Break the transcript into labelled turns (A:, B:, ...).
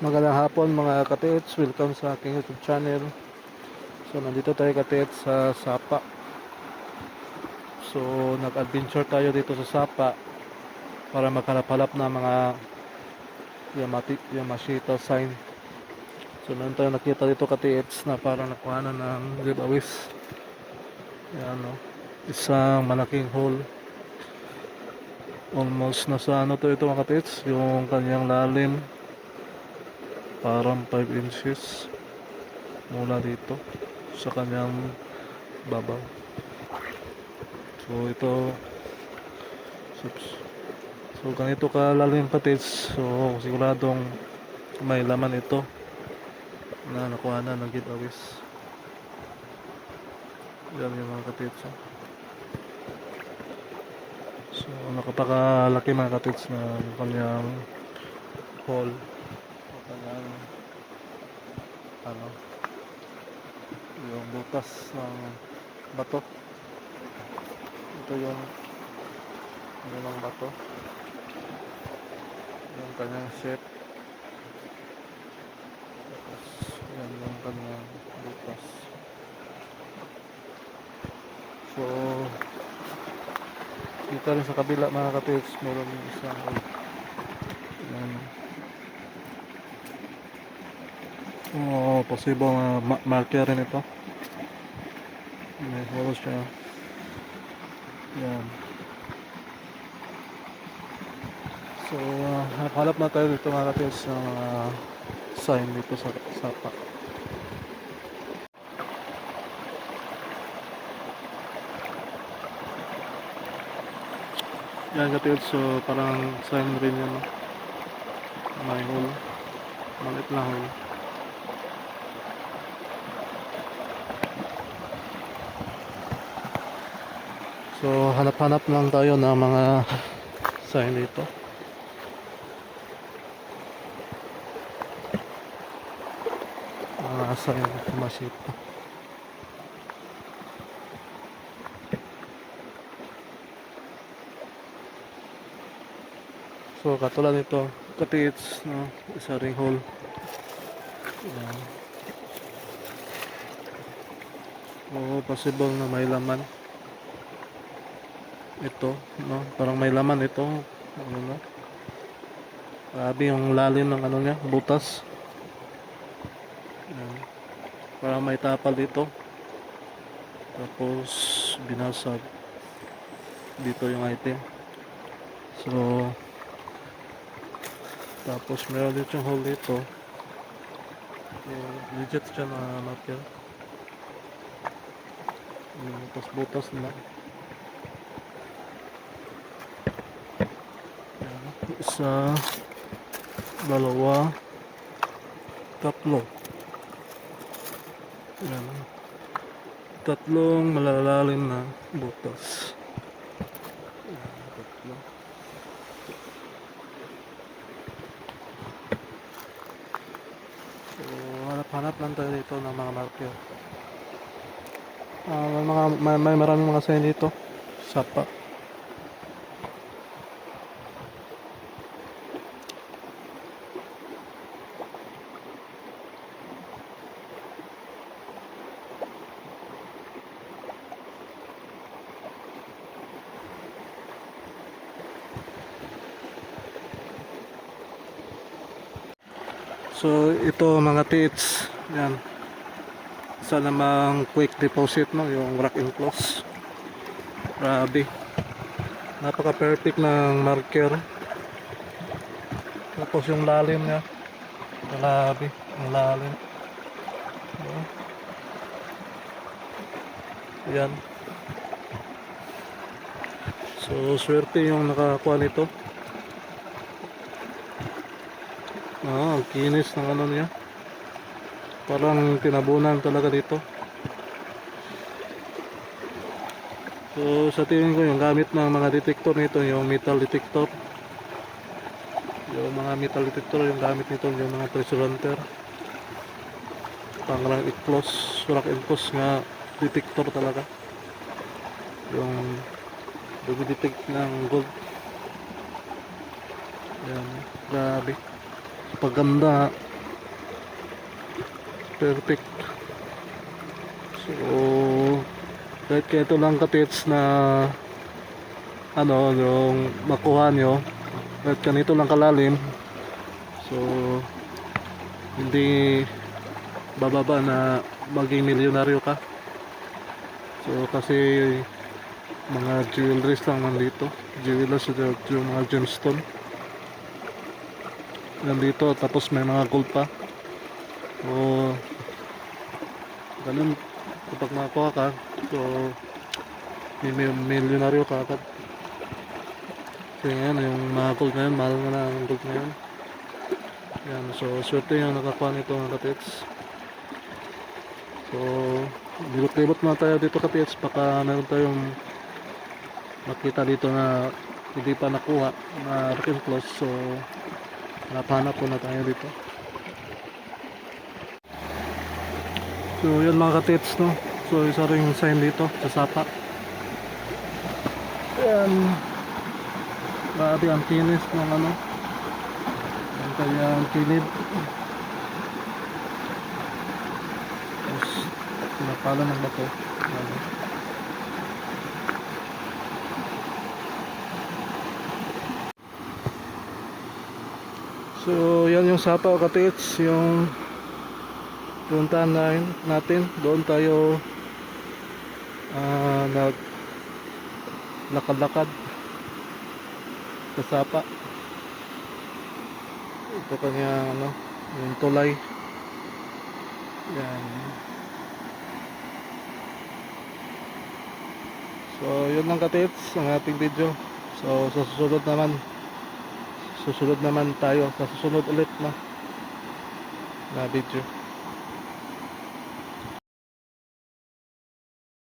A: Magandang hapon mga katits, welcome sa aking YouTube channel. So nandito tayo katits sa Sapa. So nag-adventure tayo dito sa Sapa para maghanap-hanap na mga Yamati, Yamashita sign. So meron tayo nakita dito katits na parang nakuhanan ng giveaways. Yan no. Isang malaking hole. Almost nasa ano to ito mga katits, yung kanyang lalim parang 5 inches mula dito sa kanyang babaw. So ito so, ganito kalalim patits so siguradong may laman ito na nakuha na ng giveaways yan yung mga katits oh. so nakapakalaki mga katits na kanyang hole o kanyang ano yung butas ng bato. Ito yung ano ng bato? Yung kanyang shape. Tapos yan yung kanyang butas. So dito rin sa kabila mga katips meron isang Oo, possible na ma- marker rin ito. May holo siya. Yan. So, uh, hanap na tayo dito mga kapis ng mga sign dito sa sapa. Yan kapis, so parang sign rin yan. May hole. Malit na hole. So, hanap-hanap lang tayo ng mga sign dito. Mga sign na masita. So, katulad nito, katits, no, isa ring hole. Yan. Oo, possible na may laman ito no? Parang may laman ito. Ano no grabe yung lalim ng ano niya butas. Ayan. parang may tapal dito. Tapos binasag dito yung item. So tapos meron dito yung hole dito. So, legit siya na marker yung butas-butas na isa, dalawa, tatlo. Yan. Tatlong malalalim na butas. Yan, tatlo. So, hanap-hanap lang tayo dito ng mga marker. Ah, may mga may, may maraming mga sign dito. Sapa. So ito mga tits, yan. Isa namang quick deposit no, yung rock and close. Grabe. Napaka perfect ng marker. Tapos yung lalim niya. Grabe, ang lalim. Yan. So swerte yung nakakuha nito. Ah, ang kinis ng ano niya. Parang tinabunan talaga dito. So, sa tingin ko, yung gamit ng mga detector nito, yung metal detector. Yung mga metal detector, yung gamit nito, yung mga treasure hunter. Pang rank close, rock and close nga detector talaga. Yung detect ng gold. Yan, grabe paganda perfect. So kahit kaya ito lang katits na ano yung makuha nyo kahit ganito lang kalalim so hindi bababa na maging milyonaryo ka. So kasi mga jewelries lang nandito. Jewelries at yung mga gemstone nandito tapos may mga gold pa. O ganun. Kapag makakuha ka so may, milyonaryo ka agad. Kasi yan yung mga gold ngayon mahal na na ang gold ngayon yan so swerte yung nakakuha nito mga katits so libot-libot muna tayo dito katits baka meron tayong makita dito na hindi pa nakuha na written close. So hanap-hanap po na tayo dito. So yan mga katits no? So isa rin yung sign dito sa sapa. Yan grabe ang kinis ng ano. Ang kanyang kilid tapos pinapala ng bato. Ano. So, yan yung Sapa Katits, yung puntahan na natin. Doon tayo ah, nag lakad-lakad sa Sapa. Ito kanya ano, yung tulay. Yan. So, yun lang katits ang ating video. So, sa susunod naman susunod naman tayo. Sa susunod ulit na na video